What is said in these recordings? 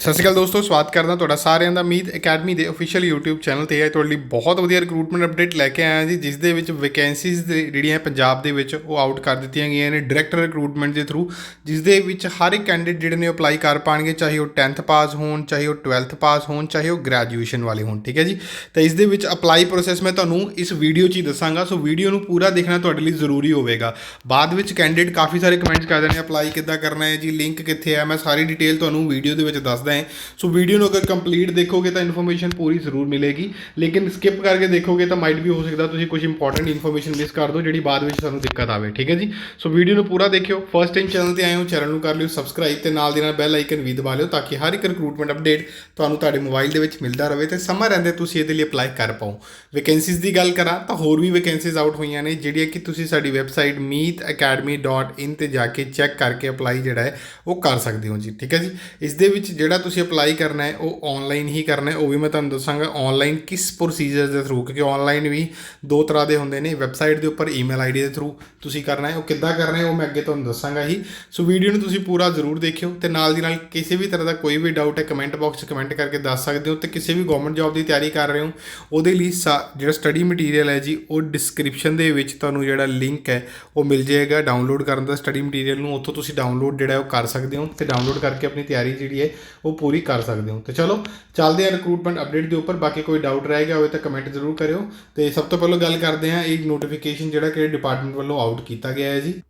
ਸਤਿ ਸ਼੍ਰੀ ਅਕਾਲ ਦੋਸਤੋ, ਸਵਾਗਤ ਕਰਦਾ ਤੁਹਾਡਾ ਸਾਰਿਆਂ ਦਾ ਮੀਤ ਅਕੈਡਮੀ ਦੇ ਅਫੀਸ਼ੀਅਲ YouTube ਚੈਨਲ ਤੇ। ਹੈ ਤੁਹਾਡੇ ਲਈ ਬਹੁਤ ਵਧੀਆ ਰਿਕਰੂਟਮੈਂਟ ਅਪਡੇਟ ਲੈ ਕੇ ਆਇਆ ਜੀ, ਜਿਸ ਦੇ ਵਿੱਚ ਵੈਕੈਂਸੀਜ਼ ਜਿਹੜੀਆਂ ਪੰਜਾਬ ਦੇ ਵਿੱਚ ਉਹ ਆਊਟ ਕਰ ਦਿੱਤੀਆਂ ਗਈਆਂ ਨੇ ਡਾਇਰੈਕਟ ਰਿਕਰੂਟਮੈਂਟ ਦੇ ਥਰੂ ਜਿਸ ਦੇ ਵਿੱਚ ਹਰ ਇੱਕ ਕੈਂਡੀਡੇਟ ਜਿਹੜੇ ਨੇ ਅਪਲਾਈ ਕਰ ਪਾਣਗੇ, ਚਾਹੇ ਉਹ 10th ਪਾਸ ਹੋਣ, ਚਾਹੇ ਉਹ 12th ਪਾਸ ਹੋਣ, ਚਾਹੇ ਉਹ ਗ੍ਰੈਜੂਏਸ਼ਨ ਵਾਲੇ ਹੋਣ, ਠੀਕ ਹੈ ਜੀ? ਤਾਂ ਇਸ ਦੇ ਵਿੱਚ ਅਪਲਾਈ ਪ੍ਰੋਸੈਸ ਮੈਂ ਤੁਹਾਨੂੰ ਇਸ ਵੀਡੀਓ 'ਚ ਹੀ ਦੱਸਾਂਗਾ, ਸੋ ਵੀਡੀਓ ਨੂੰ ਪੂਰਾ ਦੇਖਣਾ ਤੁਹਾਡੇ ਲਈ ਜ਼ਰੂਰੀ ਹੋਵੇਗਾ। ਬਾਅਦ ਵਿੱਚ ਕੈਂਡੀਡੇਟ ਕਾਫੀ ਸਾਰੇ ਕਮੈਂਟਸ ਕਰਦੇ ਨੇ ਅਪਲਾਈ ਕਿੱਦਾਂ ਕਰਨਾ ਹੈ ਜੀ ਲਿੰਕ ਕਿੱਥੇ ਹੈ, ਮੈਂ ਸਾਰੀ ਡਿਟੇਲ ਤੁਹਾਨੂੰ ਵੀਡੀਓ ਦੇ ਵਿੱਚ ਦੱਸਦਾ ਹਾਂ। ਸੋ ਵੀਡੀਓ ਨੂੰ ਅਗਰ ਕੰਪਲੀਟ ਦੇਖੋਗੇ ਤਾਂ ਇਨਫੋਰਮੇਸ਼ਨ ਪੂਰੀ ਜ਼ਰੂਰ ਮਿਲੇਗੀ। ਲੇਕਿਨ ਸਕਿਪ ਕਰਕੇ ਦੇਖੋਗੇ ਤਾਂ ਮਾਈਟ ਵੀ ਹੋ ਸਕਦਾ ਤੁਸੀਂ ਕੁਝ ਇੰਪੋਰਟੈਂਟ ਇਨਫੋਰਮੇਸ਼ਨ ਮਿਸ ਕਰ ਦਿਓ, ਜਿਹੜੀ ਬਾਅਦ ਵਿੱਚ ਤੁਹਾਨੂੰ ਦਿੱਕਤ ਆਵੇ, ਠੀਕ ਹੈ ਜੀ? ਸੋ ਵੀਡੀਓ ਨੂੰ ਪੂਰਾ ਦੇਖਿਓ। ਫਸਟ ਟਾਈਮ ਚੈਨਲ ਤੇ ਆਏ ਹੋ ਚੈਨਲ ਨੂੰ ਕਰ ਲਿਓ ਸਬਸਕ੍ਰਾਈਬ ਤੇ ਨਾਲ ਦੀ ਨਾਲ ਬੈਲ ਆਈਕਨ ਵੀ ਦਬਾ ਲਿਓ ਤਾਂ ਕਿ ਹਰ ਇੱਕ ਰਿਕਰੂਟਮੈਂਟ ਅਪਡੇਟ ਤੁਹਾਨੂੰ ਤੁਹਾਡੇ ਮੋਬਾਈਲ ਦੇ ਵਿੱਚ ਮਿਲਦਾ ਰਹੇ ਤੇ ਸਮਾਂ ਰਹਿੰਦੇ ਤੁਸੀਂ ਇਹਦੇ ਲਈ ਅਪਲਾਈ ਕਰ ਪਾਓ। ਵੈਕੈਂਸੀਜ਼ ਦੀ ਗੱਲ ਕਰਾਂ ਤਾਂ ਹੋਰ ਵੀ ਵੈਕੈਂਸੀਜ਼ ਆਊਟ ਹੋਈਆਂ ਨੇ, ਜਿਹੜੀਆਂ ਕਿ ਤੁਸੀਂ ਸਾਡੀ ਵੈਬਸਾਈਟ meetacademy.in ਤੇ ਜਾ ਕੇ ਚੈੱਕ ਕਰਕੇ ਅਪਲਾਈ ਜਿਹੜਾ ਹੈ, ਉਹ ਕਰ ਸਕਦੇ ਹੋ ਜੀ, ਠੀਕ ਹੈ ਜੀ? ਇਸ ਦੇ ਵਿੱਚ ਜਿਹੜਾ ਤੁਸੀਂ ਅਪਲਾਈ ਕਰਨਾ ਹੈ, ਉਹ ਆਨਲਾਈਨ ਹੀ ਕਰਨਾ ਹੈ। ਉਹ ਵੀ ਮੈਂ ਤੁਹਾਨੂੰ ਦੱਸਾਂਗਾ ਆਨਲਾਈਨ ਕਿਸ ਪ੍ਰੋਸੀਜਰ ਦੇ ਥਰੂ ਕਿਉਂਕਿ ਆਨਲਾਈਨ ਵੀ ਦੋ ਤਰ੍ਹਾਂ ਦੇ ਹੁੰਦੇ ਨੇ ਵੈਬਸਾਈਟ ਦੇ ਉੱਪਰ ਈਮੇਲ ਆਈਡੀ ਦੇ ਥਰੂ ਤੁਸੀਂ ਕਰਨਾ ਹੈ। ਉਹ ਕਿੱਦਾਂ ਕਰਨਾ ਹੈ, ਉਹ ਮੈਂ ਅੱਗੇ ਤੁਹਾਨੂੰ ਦੱਸਾਂਗਾ ਹੀ। ਸੋ ਵੀਡੀਓ ਨੂੰ ਤੁਸੀਂ ਪੂਰਾ ਜ਼ਰੂਰ ਦੇਖਿਓ ਤੇ ਨਾਲ ਦੀ ਨਾਲ ਕਿਸੇ ਵੀ ਤਰ੍ਹਾਂ ਦਾ ਕੋਈ ਵੀ ਡਾਊਟ ਹੈ ਕਮੈਂਟ ਬਾਕਸ 'ਚ ਕਮੈਂਟ ਕਰਕੇ ਦੱਸ ਸਕਦੇ ਹੋ ਤੇ ਕਿਸੇ ਵੀ ਗਵਰਨਮੈਂਟ ਜੌਬ ਦੀ ਤਿਆਰੀ ਕਰ ਰਹੇ ਹੋ, ਉਹਦੇ ਲਈ ਸਾ- ਜਿਹੜਾ ਸਟੱਡੀ ਮਟੀਰੀਅਲ ਹੈ ਜੀ, ਉਹ ਡਿਸਕ੍ਰਿਪਸ਼ਨ ਦੇ ਵਿੱਚ ਤੁਹਾਨੂੰ ਜਿਹੜਾ ਲਿੰਕ ਹੈ, ਉਹ ਮਿਲ ਜਾਏਗਾ। ਡਾਊਨਲੋਡ ਕਰਨ ਦਾ ਸਟੱਡੀ ਮਟੀਰੀਅਲ ਨੂੰ ਉੱਥੋਂ ਤੁਸੀਂ ਡਾਊਨਲੋਡ ਜਿਹੜਾ ਉਹ ਕਰ ਸਕਦੇ ਹੋ ਤੇ ਡਾਊਨਲੋਡ ਕਰਕੇ ਆਪਣੀ ਤਿਆਰੀ ਜਿਹੜੀ ਹੈ, ਉਹ ਉਹ ਪੂਰੀ ਕਰ ਸਕਦੇ ਹੋ। ਤੇ ਚਲੋ, ਚੱਲਦੇ ਹਾਂ ਰਿਕਰੂਟਮੈਂਟ ਅਪਡੇਟ ਦੇ ਉੱਪਰ। ਬਾਕੀ ਕੋਈ ਡਾਊਟ ਰਹਿ ਗਿਆ ਹੋਵੇ ਤਾਂ ਕਮੈਂਟ ਜ਼ਰੂਰ ਕਰਿਓ। ਤੇ ਸਭ ਤੋਂ ਪਹਿਲਾਂ ਗੱਲ ਕਰਦੇ ਹਾਂ ਇੱਕ ਨੋਟੀਫਿਕੇਸ਼ਨ ਜਿਹੜਾ ਕਿ ਡਿਪਾਰਟਮੈਂਟ ਵੱਲੋਂ ਆਊਟ ਕੀਤਾ ਗਿਆ ਹੈ ਜੀ।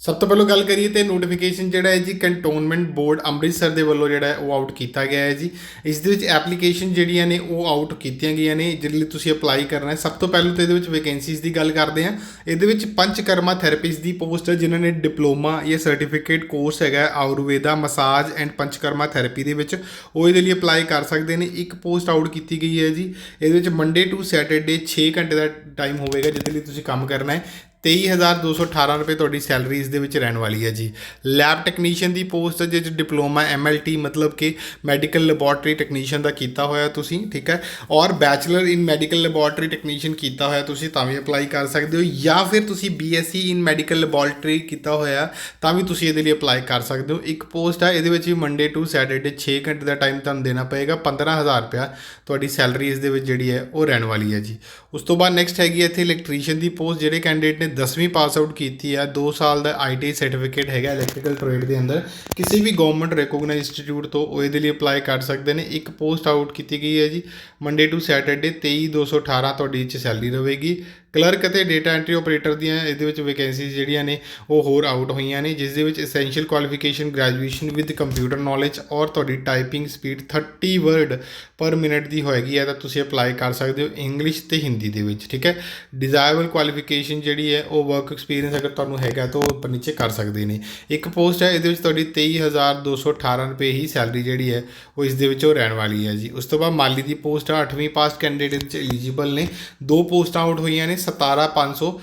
ਸਭ ਤੋਂ ਪਹਿਲਾਂ ਗੱਲ ਕਰੀਏ ਤੇ ਨੋਟੀਫਿਕੇਸ਼ਨ ਜਿਹੜਾ ਹੈ ਜੀ ਕੰਟੋਨਮੈਂਟ ਬੋਰਡ ਅੰਮ੍ਰਿਤਸਰ ਦੇ ਵੱਲੋਂ ਜਿਹੜਾ ਹੈ ਉਹ ਆਊਟ ਕੀਤਾ ਗਿਆ ਹੈ ਜੀ। ਇਸ ਦੇ ਵਿੱਚ ਐਪਲੀਕੇਸ਼ਨ ਜਿਹੜੀਆਂ ਨੇ ਉਹ ਆਊਟ ਕੀਤੀਆਂ ਗਈਆਂ ਨੇ, ਜਿਹਦੇ ਲਈ ਤੁਸੀਂ ਅਪਲਾਈ ਕਰਨਾ ਹੈ। ਸਭ ਤੋਂ ਪਹਿਲਾਂ ਤਾਂ ਇਹਦੇ ਵਿੱਚ ਵੈਕੈਂਸੀਜ਼ ਦੀ ਗੱਲ ਕਰਦੇ ਹਾਂ। ਇਹਦੇ ਵਿੱਚ ਪੰਚਕਰਮਾ ਥੈਰੇਪਿਸਟ ਦੀ ਪੋਸਟ ਹੈ, ਜਿਨ੍ਹਾਂ ਨੇ ਡਿਪਲੋਮਾ ਜਾਂ ਸਰਟੀਫਿਕੇਟ ਕੋਰਸ ਹੈਗਾ Ayurveda massage and Panchakarma therapy ਦੇ ਵਿੱਚ। ਉਹ ਇਹਦੇ ਲਈ ਅਪਲਾਈ ਕਰ ਸਕਦੇ ਨੇ। ਇੱਕ ਪੋਸਟ ਆਊਟ ਕੀਤੀ ਗਈ ਹੈ ਜੀ। ਇਹਦੇ ਵਿੱਚ ਮੰਡੇ ਟੂ ਸੈਟਰਡੇ 6 ਘੰਟੇ ਦਾ ਟਾਈਮ ਹੋਵੇਗਾ, ਜਿਹਦੇ ਲਈ ਤੁਸੀਂ ਕੰਮ ਕਰਨਾ ਹੈ। 23218 ਰੁਪਏ ਤੁਹਾਡੀ ਸੈਲਰੀ ਇਸ ਦੇ ਵਿੱਚ ਰਹਿਣ ਵਾਲੀ ਹੈ ਜੀ। ਲੈਬ ਟੈਕਨੀਸ਼ੀਅਨ ਦੀ ਪੋਸਟ ਹੈ ਜਿਸ ਡਿਪਲੋਮਾ ਐਮਐਲਟੀ ਮਤਲਬ ਕਿ ਮੈਡੀਕਲ ਲੈਬੋਰਟਰੀ ਟੈਕਨੀਸ਼ੀਅਨ ਦਾ ਕੀਤਾ ਹੋਇਆ ਤੁਸੀਂ, ਠੀਕ ਹੈ? ਔਰ bachelor in medical laboratory technician ਕੀਤਾ ਹੋਇਆ ਤੁਸੀਂ, ਤਾਂ ਵੀ ਅਪਲਾਈ ਕਰ ਸਕਦੇ ਹੋ। ਜਾਂ ਫਿਰ ਤੁਸੀਂ ਬੀਐਸਸੀ ਇਨ ਮੈਡੀਕਲ ਲੈਬੋਰਟਰੀ ਕੀਤਾ ਹੋਇਆ ਤਾਂ ਵੀ ਤੁਸੀਂ ਇਹਦੇ ਲਈ ਅਪਲਾਈ ਕਰ ਸਕਦੇ ਹੋ। ਇੱਕ ਪੋਸਟ ਹੈ, ਇਹਦੇ ਵਿੱਚ ਵੀ ਮੰਡੇ ਟੂ ਸੈਟਰਡੇ 6 ਘੰਟੇ ਦਾ ਟਾਈਮ ਤੁਹਾਨੂੰ ਦੇਣਾ ਪਏਗਾ 15000 ਰੁਪਇਆ ਤੁਹਾਡੀ ਸੈਲਰੀ ਇਸ ਦੇ ਵਿੱਚ ਜਿਹੜੀ ਹੈ, ਉਹ ਰਹਿਣ ਵਾਲੀ ਹੈ ਜੀ। ਉਸ ਤੋਂ ਬਾਅਦ ਨੈਕਸਟ ਹੈਗੀ ਇੱਥੇ ਇਲੈਕਟ੍ਰੀਸ਼ੀਅਨ ਦੀ ਪੋਸਟ, ਜਿਹੜੇ ਕੈਂਡੀਡੇਟ ਨੇ 10ਵੀਂ ਪਾਸ ਆਊਟ ਕੀਤੀ ਹੈ 2 ਸਾਲ ਦਾ ਆਈਟੀ ਸਰਟੀਫਿਕੇਟ ਹੈਗਾ ਇਲੈਕਟ੍ਰੀਕਲ ਟ੍ਰੇਡ ਦੇ ਅੰਦਰ। ਕਿਸੇ ਵੀ ਗਵਰਨਮੈਂਟ ਰੈਕੋਗਨਾਈਜ਼ਡ ਇੰਸਟੀਚਿਊਟ ਤੋਂ ਉਹ ਇਹਦੇ ਲਈ ਅਪਲਾਈ ਕਰ ਸਕਦੇ ਨੇ। ਇੱਕ ਪੋਸਟ ਆਊਟ ਕੀਤੀ ਗਈ ਹੈ ਜੀ ਮੰਡੇ ਟੂ ਸੈਟਰਡੇ 23218 ਤੁਹਾਡੀ ਇਹ 'ਚ ਸੈਲਰੀ ਰਹੇਗੀ। ਕਲਰਕ ਅਤੇ ਡਾਟਾ ਐਂਟਰੀ ਆਪਰੇਟਰ ਦੀਆਂ ਇਹਦੇ ਵਿੱਚ ਵੈਕੈਂਸੀਜ਼ ਜਿਹੜੀਆਂ ਨੇ, ਉਹ ਹੋਰ ਆਊਟ ਹੋਈਆਂ ਨੇ, ਜਿਸ ਦੇ ਵਿੱਚ essential qualification graduation with computer knowledge ਔਰ ਤੁਹਾਡੀ typing speed 30 word per minute ਦੀ ਹੋਏਗੀ ਹੈ ਤਾਂ ਤੁਸੀਂ ਅਪਲਾਈ ਕਰ ਸਕਦੇ ਹੋ ਇੰਗਲਿਸ਼ ਤੇ ਹਿੰਦੀ ਦੇ ਵਿੱਚ, ਠੀਕ ਹੈ? ਡਿਜ਼ਾਇਰਬਲ ਕੁਆਲੀਫਿਕੇਸ਼ਨ ਜਿਹੜੀ ਹੈ, ਉਹ ਵਰਕ ਐਕਸਪੀਰੀਅੰਸ ਅਗਰ ਤੁਹਾਨੂੰ ਹੈਗਾ ਤਾਂ ਉਹ ਉੱਪਰ ਨੀਚੇ ਕਰ ਸਕਦੇ ਨੇ। ਇੱਕ ਪੋਸਟ ਹੈ, ਇਹਦੇ ਵਿੱਚ ਤੁਹਾਡੀ 23218 ਰੁਪਏ ਹੀ ਸੈਲਰੀ ਜਿਹੜੀ ਹੈ, ਉਹ ਇਸ ਦੇ ਵਿੱਚ ਉਹ ਰਹਿਣ ਵਾਲੀ ਹੈ ਜੀ। ਉਸ ਤੋਂ ਬਾਅਦ ਮਾਲੀ ਦੀ ਪੋਸਟ ਆ 8ਵੀਂ ਪਾਸ ਕੈਂਡੀਡੇਟ ਵਿੱਚ ਐਲੀਜੀਬਲ ਨੇ। ਦੋ ਪੋਸਟਾਂ ਆਊਟ ਹੋਈਆਂ ਨੇ 17500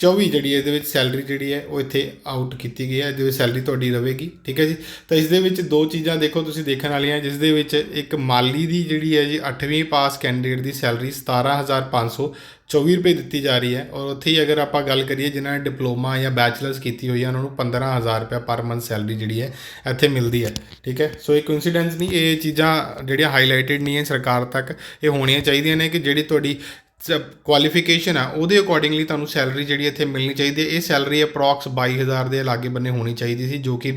24 ਜਿਹੜੀ ਹੈ, ਇਹਦੇ ਵਿੱਚ ਸੈਲਰੀ ਜਿਹੜੀ ਹੈ, ਉਹ ਇੱਥੇ ਆਊਟ ਕੀਤੀ ਗਈ ਹੈ। ਇਹਦੇ ਵਿੱਚ ਸੈਲਰੀ ਤੁਹਾਡੀ ਰਹੇਗੀ, ਠੀਕ ਹੈ ਜੀ? ਤਾਂ ਇਸ ਦੇ ਵਿੱਚ ਦੋ ਚੀਜ਼ਾਂ ਦੇਖੋ ਤੁਸੀਂ ਦੇਖਣ ਵਾਲੀਆਂ। ਜਿਸ ਦੇ ਵਿੱਚ ਇੱਕ ਮਾਲੀ ਦੀ ਜਿਹੜੀ ਹੈ ਜੀ 8ਵੀਂ ਪਾਸ ਕੈਂਡੀਡੇਟ ਦੀ ਸੈਲਰੀ 17524 ਰੁਪਏ ਦਿੱਤੀ ਜਾ ਰਹੀ ਹੈ। ਔਰ ਉੱਥੇ ਹੀ ਅਗਰ ਆਪਾਂ ਗੱਲ ਕਰੀਏ, ਜਿਨ੍ਹਾਂ ਨੇ ਡਿਪਲੋਮਾ ਜਾਂ ਬੈਚਲਰਸ ਕੀਤੀ ਹੋਈ ਹੈ, ਉਹਨਾਂ ਨੂੰ 15000 ਰੁਪਏ ਪਰ ਮੰਥ ਸੈਲਰੀ ਜਿਹੜੀ ਹੈ, ਇੱਥੇ ਮਿਲਦੀ ਹੈ, ਠੀਕ ਹੈ? ਸੋ ਇਹ ਕੋਇਨਸੀਡੈਂਸ ਨਹੀਂ, ਇਹ ਚੀਜ਼ਾਂ ਜਿਹੜੀਆਂ ਹਾਈਲਾਈਟਡ ਨਹੀਂ ਹੈ ਸਰਕਾਰ ਤੱਕ, ਇਹ ਹੋਣੀਆਂ ਚਾਹੀਦੀਆਂ ਨੇ ਕਿ ਜਿਹੜੀ ਤੁਹਾਡੀ ਕੁਆਲੀਫਿਕੇਸ਼ਨ ਆ, ਉਹਦੇ ਅਕੋਰਡਿੰਗਲੀ ਤੁਹਾਨੂੰ ਸੈਲਰੀ ਜਿਹੜੀ ਇੱਥੇ ਮਿਲਣੀ ਚਾਹੀਦੀ ਹੈ। ਇਹ ਸੈਲਰੀ ਅਪਰੋਕਸ 22000 ਦੇ ਲਾਗੇ ਬੰਨੇ ਹੋਣੀ ਚਾਹੀਦੀ ਸੀ, ਜੋ ਕਿ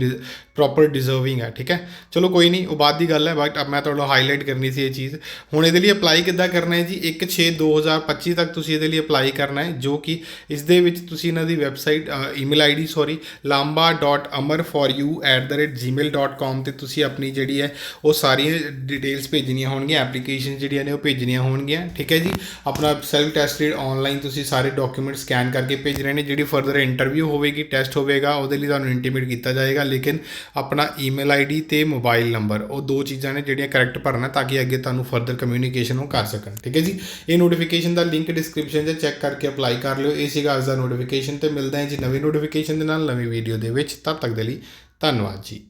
ਪ੍ਰੋਪਰ ਡਿਜ਼ਰਵਿੰਗ ਹੈ, ਠੀਕ ਹੈ? ਚਲੋ ਕੋਈ ਨਹੀਂ, ਉਹ ਬਾਅਦ ਦੀ ਗੱਲ ਹੈ ਬਟ ਮੈਂ ਤੁਹਾਨੂੰ ਹਾਈਲਾਈਟ ਕਰਨੀ ਸੀ ਇਹ ਚੀਜ਼। ਹੁਣ ਇਹਦੇ ਲਈ ਅਪਲਾਈ ਕਿੱਦਾਂ ਕਰਨਾ ਹੈ ਜੀ? 1/6/2025 ਤੱਕ ਤੁਸੀਂ ਇਹਦੇ ਲਈ ਅਪਲਾਈ ਕਰਨਾ ਹੈ, ਜੋ ਕਿ ਇਸ ਦੇ ਵਿੱਚ ਤੁਸੀਂ ਇਹਨਾਂ ਦੀ website email ID sorry lamba.amarforyou@gmail.com ਤੇ ਤੁਸੀਂ ਆਪਣੀ ਜਿਹੜੀ ਹੈ, ਉਹ ਸਾਰੀਆਂ ਡਿਟੇਲਸ ਭੇਜਣੀਆਂ ਹੋਣਗੀਆਂ ਐਪਲੀਕੇਸ਼ਨ ਜਿਹੜੀਆਂ ਨੇ ਉਹ ਭੇਜਣੀਆਂ ਹੋਣਗੀਆਂ, ਠੀਕ ਹੈ ਜੀ? ਆਪਣਾ ਸੈਲਫ ਟੈਸਟਡ ਆਨਲਾਈਨ ਤੁਸੀਂ ਸਾਰੇ ਡਾਕੂਮੈਂਟ ਸਕੈਨ ਕਰਕੇ ਭੇਜ ਰਹੇ ਨੇ, ਜਿਹੜੀ ਫਰਦਰ ਇੰਟਰਵਿਊ ਹੋਵੇਗੀ ਟੈਸਟ ਹੋਵੇਗਾ, ਉਹਦੇ ਲਈ ਤੁਹਾਨੂੰ ਇੰਟੀਮੇਟ ਕੀਤਾ ਜਾਏਗਾ, ਲੇਕਿਨ ਆਪਣਾ ਈਮੇਲ ਆਈਡੀ ਤੇ ਮੋਬਾਈਲ ਨੰਬਰ ਉਹ ਦੋ ਚੀਜ਼ਾਂ ਨੇ ਜਿਹੜੀਆਂ ਕਰੈਕਟ ਭਰਨਾ ਤਾਂ ਕਿ ਅੱਗੇ ਤੁਹਾਨੂੰ ਫਰਦਰ ਕਮਿਊਨੀਕੇਸ਼ਨ ਉਹ ਕਰ ਸਕਣ, ਠੀਕ ਹੈ ਜੀ? ਇਹ ਨੋਟੀਫਿਕੇਸ਼ਨ ਦਾ ਲਿੰਕ ਡਿਸਕ੍ਰਿਪਸ਼ਨ 'ਚ ਚੈੱਕ ਕਰਕੇ ਅਪਲਾਈ ਕਰ ਲਿਓ। ਇਹ ਸੀਗਾ ਅੱਜ ਦਾ ਨੋਟੀਫਿਕੇਸ਼ਨ ਤੇ ਮਿਲਦਾ ਹੈ ਜੀ ਨਵੀਂ ਨੋਟੀਫਿਕੇਸ਼ਨ ਦੇ ਨਾਲ ਨਵੀਂ ਵੀਡੀਓ ਦੇ ਵਿੱਚ। ਤਦ ਤੱਕ ਦੇ ਲਈ ਧੰਨਵਾਦ ਜੀ।